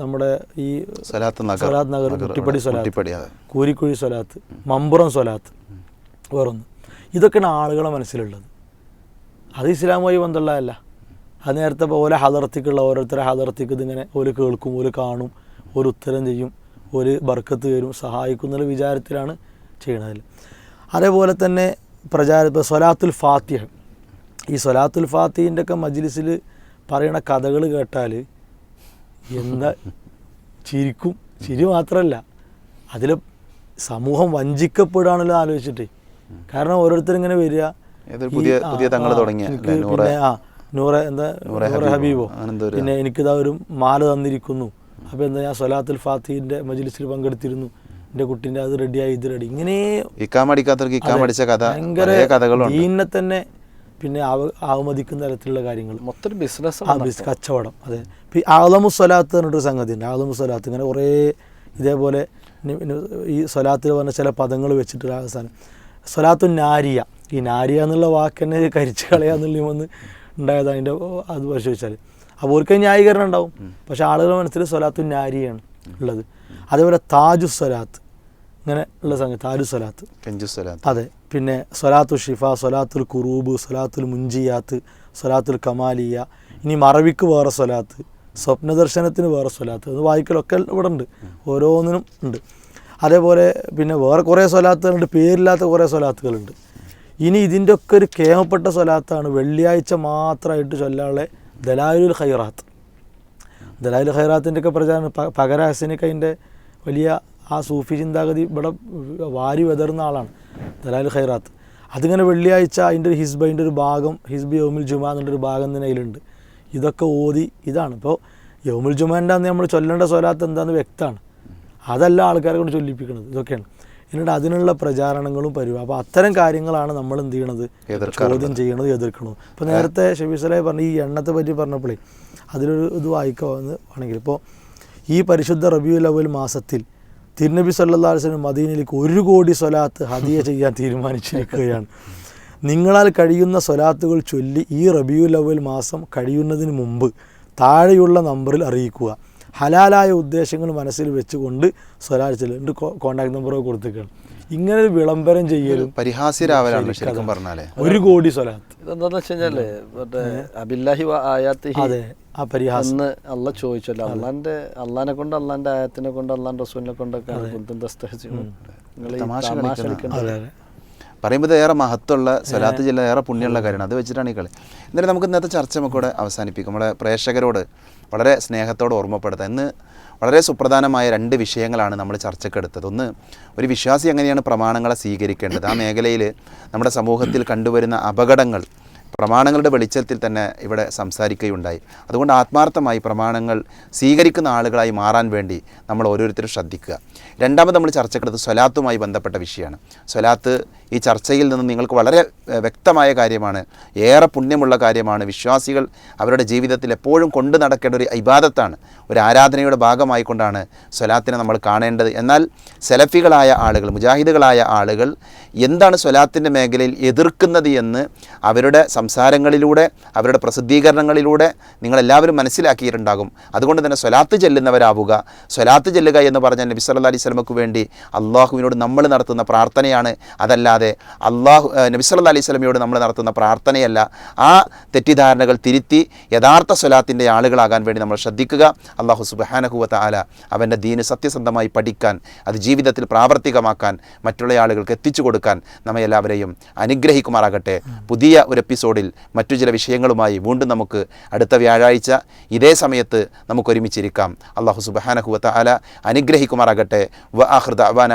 നമ്മുടെ ഈ
സ്വലാത്ത്
സ്വലാത്ത് നഗർ കുട്ടിപ്പടി സ്വലാത്ത്. കൂരിക്കുഴി സ്വലാത്ത് മമ്പുറം സ്വലാത്ത് വേറൊന്ന്. ഇതൊക്കെയാണ് ആളുകളെ മനസ്സിലുള്ളത്. അത് ഇസ്ലാമുമായി ബന്ധമുള്ളതല്ല. അത് നേരത്തെ ഓരോ ഹദർത്തിക്കുള്ള ഓരോരുത്തരെ ഹദർത്തിക്ക് ഇതിങ്ങനെ ഒരു കേൾക്കും ഒരു കാണും ഒരു ഉത്തരം ചെയ്യും ഒരു ബർക്കത്ത് വരും സഹായിക്കും എന്നുള്ള വിചാരത്തിലാണ് ചെയ്യണതിൽ അതേപോലെ തന്നെ പ്രചാര ഇപ്പോൾ സ്വലാത്തുൽ ഫാത്തിഹ. ഈ സൊലാത്തുൽ ഫാത്തിഹിന്റെ ഒക്കെ മജ്ലിസിൽ പറയണ കഥകൾ കേട്ടാൽ എന്താ ചിരിക്കും? ചിരി മാത്രമല്ല അതിൽ സമൂഹം വഞ്ചിക്കപ്പെടുകയാണല്ലോ ആലോചിച്ചിട്ട്. കാരണം ഓരോരുത്തർ ഇങ്ങനെ വരിക
പുതിയ- തങ്ങൾ തുടങ്ങിയ,
പിന്നെ ആ നൂറെ എന്താ
നൂറെ ഹബീബോ,
പിന്നെ എനിക്കിതാ ഒരു മാല തന്നിരിക്കുന്നു. അപ്പോൾ എന്താ ഞാൻ സൊലാത്തുൽ ഫാത്തിന്റെ മജിലിസിൽ പങ്കെടുത്തിരുന്നു. എന്റെ കുട്ടീന്റെ അത് റെഡിയായി ഇത് റെഡി ഇങ്ങനെ
കഥ
ഭയങ്കര
കഥകളുണ്ട്.
ദീനിനെ തന്നെ പിന്നെ അവമതിക്കുന്ന ആവമതിക്കുന്ന തരത്തിലുള്ള കാര്യങ്ങൾ.
മൊത്തം ബിസിനസ്
ബിസ് കച്ചവടം അതെ. ആലമു സ്വലാത്ത് പറഞ്ഞിട്ടൊരു സംഗതി ഉണ്ട് ആലമു സ്വലാത്ത് ഇങ്ങനെ കുറേ ഇതേപോലെ ഈ സ്വലാത്തിൽ പറഞ്ഞ ചില പദങ്ങൾ വെച്ചിട്ടൊരു അവസാനം. സ്വലാത്തു നാരിയ. ഈ നാരിയ എന്നുള്ള വാക്ക് തന്നെ കരിച്ചു കളയാന്നുള്ള വന്ന് ഉണ്ടായത് അതിന്റെ അത് പരിശോധിച്ചാൽ അപ്പോൾ അവർക്ക് ന്യായീകരണം ഉണ്ടാവും. പക്ഷേ ആളുകളുടെ മനസ്സിൽ സ്വലാത്തു നാരിയാണ് ഉള്ളത്. അതേപോലെ താജു സ്വലാത്ത്. ഇങ്ങനെ ഉള്ള സംഗതി താജു സ്വലാത്ത്. അതെ. പിന്നെ സ്വലാത്തു ഷിഫ സ്വലാത്തുൽ കുറൂബ് സ്വലാത്തുൽ മുഞ്ചിയാത്ത് സ്വലാത്തുൽ കമാലിയ. ഇനി മറവിക്ക് വേറെ സ്വലാത്ത് സ്വപ്ന സ്വപ്നദർശനത്തിന് വേറെ സ്വലാത്ത്. അത് വായിക്കലൊക്കെ ഇവിടെ ഉണ്ട്. ഓരോന്നിനും ഉണ്ട്. അതേപോലെ പിന്നെ വേറെ കുറേ സ്വലാത്തുകളുണ്ട്. പേരില്ലാത്ത കുറേ സ്വലാത്തുകളുണ്ട്. ഇനി ഇതിന്റെ ഒക്കെ ഒരു കേമപ്പെട്ട സ്വലാത്താണ് വെള്ളിയാഴ്ച മാത്രമായിട്ട് ചൊല്ലാനുള്ള ദലാലുൽ ഖൈറാത്ത്. ദലാലുൽ ഖൈറാത്തിന്റെ ഒക്കെ പ്രചാരണം പകര ഹസനൊക്കെ അതിന്റെ വലിയ ആ സൂഫി ചിന്താഗതി ഇവിടെ വാരി വെതറുന്ന ആളാണ് ദലാലുൽ ഖൈറാത്ത്. അതിങ്ങനെ വെള്ളിയാഴ്ച അതിന്റെ ഒരു ഹിസ്ബൈന്റെ ഒരു ഭാഗം ഹിസ്ബി യോമുൽ ജുമാ എന്നുള്ള ഒരു ഭാഗം തന്നെ അതിലുണ്ട് ഇതൊക്കെ ഓതി ഇതാണ്. ഇപ്പോൾ യോമുൽ ജുമാന്റെ അന്ന് നമ്മൾ ചൊല്ലേണ്ട സ്വലാത്ത് എന്താണെന്ന് വ്യക്തമാണ്. അതല്ല ആൾക്കാരെ കൊണ്ട് ചൊല്ലിപ്പിക്കുന്നത്. ഇതൊക്കെയാണ്. എന്നിട്ട് അതിനുള്ള പ്രചാരണങ്ങളും പരിപാടി അപ്പോൾ അത്തരം കാര്യങ്ങളാണ് നമ്മൾ എന്ത് ചെയ്യണത്. ചോദ്യം ചെയ്യണത് എതിർക്കണത്. ഇപ്പോൾ നേരത്തെ ഷബീസലായി പറഞ്ഞ ഈ എണ്ണത്തെ പറ്റി പറഞ്ഞപ്പോഴേ അതിലൊരു ഇത് വായിക്കാമെന്ന് ആണെങ്കിൽ ഇപ്പോൾ ഈ പരിശുദ്ധ റബിയുൽ അവൽ മാസത്തിൽ തിരുനബി സല്ലാ മദീനിലേക്ക് മദീനയിലേക്ക് ഒരു കോടി സ്വലാത്ത് ഹദിയ ചെയ്യാൻ തീരുമാനിച്ചിരിക്കുകയാണ്. നിങ്ങളാൽ കഴിയുന്ന സ്വലാത്തുകൾ ചൊല്ലി ഈ റബിയുൽ അവൽ മാസം കഴിയുന്നതിന് മുമ്പ് താഴെയുള്ള നമ്പറിൽ അറിയിക്കുക. ഹലാലായ ഉദ്ദേശങ്ങൾ മനസ്സിൽ വെച്ചുകൊണ്ട് സ്വരാജ് ചൊല്ലുക എന്റെ കോൺടാക്ട് നമ്പറൊക്കെ കൊടുത്തേക്കാണ്. ഇങ്ങനെ ഒരു വിളംബരം ചെയ്യലും
പരിഹാസ്യരാവലാണ് ശരിക്കും പറഞ്ഞാലേ.
ഒരു കോടി സ്വലാത്ത്
ഇതെന്താന്ന് വെച്ച് കഴിഞ്ഞാൽ മറ്റേ അബില്ലാഹി വ ആയാത്തിഹി
അതെ ആ പരിഹാസം.
അല്ല അള്ള ചോദിച്ചല്ലോ അള്ളാന്റെ അള്ളാനെ കൊണ്ട് അള്ളാന്റെ ആയത്തിനെ കൊണ്ട് അള്ളാന്റെ റസൂലിനെ കൊണ്ടൊക്കെ
തമാശ
തമാശ
കളിക്കണം.
കളിക്കണ്ട
അതെ അതെ
പറയുമ്പോൾ ഇത് ഏറെ മഹത്വമുള്ള സ്വലാത്ത് ജില്ല ഏറെ പുണ്യമുള്ള കാര്യമാണ്. അത് വെച്ചിട്ടാണ് ഈ കളി. എന്നാലും നമുക്ക് ഇന്നത്തെ ചർച്ച നമുക്കിവിടെ അവസാനിപ്പിക്കും. നമ്മുടെ പ്രേക്ഷകരോട് വളരെ സ്നേഹത്തോടെ ഓർമ്മപ്പെടുത്താം. ഇന്ന് വളരെ സുപ്രധാനമായ രണ്ട് വിഷയങ്ങളാണ് നമ്മൾ ചർച്ചക്കെടുത്തത് ഒന്ന് ഒരു വിശ്വാസി എങ്ങനെയാണ് പ്രമാണങ്ങളെ സ്വീകരിക്കേണ്ടത്? ആ മേഖലയിൽ നമ്മുടെ സമൂഹത്തിൽ കണ്ടുവരുന്ന അപകടങ്ങൾ പ്രമാണങ്ങളുടെ വെളിച്ചത്തിൽ തന്നെ ഇവിടെ സംസാരിക്കുകയുണ്ടായി. അതുകൊണ്ട് ആത്മാർത്ഥമായി പ്രമാണങ്ങൾ സ്വീകരിക്കുന്ന ആളുകളായി മാറാൻ വേണ്ടി നമ്മൾ ഓരോരുത്തരും ശ്രദ്ധിക്കുക. രണ്ടാമത് നമ്മൾ ചർച്ചക്കെടുത്ത് സ്വലാത്തുമായി ബന്ധപ്പെട്ട വിഷയമാണ്. സ്വലാത്ത് ഈ ചർച്ചയിൽ നിന്ന് നിങ്ങൾക്ക് വളരെ വ്യക്തമായ കാര്യമാണ്. ഏറെ പുണ്യമുള്ള കാര്യമാണ്. വിശ്വാസികൾ അവരുടെ ജീവിതത്തിൽ എപ്പോഴും കൊണ്ടു നടക്കേണ്ട ഒരു ഇബാദത്താണ്. ഒരു ആരാധനയുടെ ഭാഗമായിക്കൊണ്ടാണ് സ്വലാത്തിനെ നമ്മൾ കാണേണ്ടത്. എന്നാൽ സെലഫികളായ ആളുകൾ മുജാഹിദുകളായ ആളുകൾ എന്താണ് സ്വലാത്തിന്റെ മേഖലയിൽ എതിർക്കുന്നത് എന്ന് അവരുടെ സംസാരങ്ങളിലൂടെ അവരുടെ പ്രസിദ്ധീകരണങ്ങളിലൂടെ നിങ്ങളെല്ലാവരും മനസ്സിലാക്കിയിട്ടുണ്ടാകും. അതുകൊണ്ട് തന്നെ സ്വലാത്ത് ചെല്ലുന്നവരാവുക. സ്വലാത്ത് ചെല്ലുക എന്ന് പറഞ്ഞാൽ നബി സല്ലാ അലൈഹി സ്വലമക്ക് വേണ്ടി അള്ളാഹുവിനോട് നമ്മൾ നടത്തുന്ന പ്രാർത്ഥനയാണ്. അതല്ലാതെ അള്ളാഹു നബിസ്വല്ലാ അലൈഹി സ്വലമിയോട് നമ്മൾ നടത്തുന്ന പ്രാർത്ഥനയല്ല. ആ തെറ്റിദ്ധാരണകൾ തിരുത്തി യഥാർത്ഥ സ്വലാത്തിന്റെ ആളുകളാകാൻ വേണ്ടി നമ്മൾ ശ്രദ്ധിക്കുക. അള്ളാഹു സുബഹാനഹുവത്ത ആല അവന്റെ ദീന് സത്യസന്ധമായി പഠിക്കാൻ അത് ജീവിതത്തിൽ പ്രാവർത്തികമാക്കാൻ മറ്റുള്ള ആളുകൾക്ക് എത്തിച്ചു കൊടുക്കാൻ നമ്മെ എല്ലാവരെയും അനുഗ്രഹിക്കുമാറാകട്ടെ. പുതിയ ഒരു എപ്പിസോഡിൽ മറ്റു ചില വിഷയങ്ങളുമായി വീണ്ടും നമുക്ക് അടുത്ത വ്യാഴാഴ്ച ഇതേ സമയത്ത് നമുക്ക് ഒരുമിച്ചിരിക്കാം. അള്ളാഹു സുബഹാനഹുവത്ത ആല അനുഗ്രഹിക്കുമാറാകട്ടെ. വ ആഹൃദ അവാന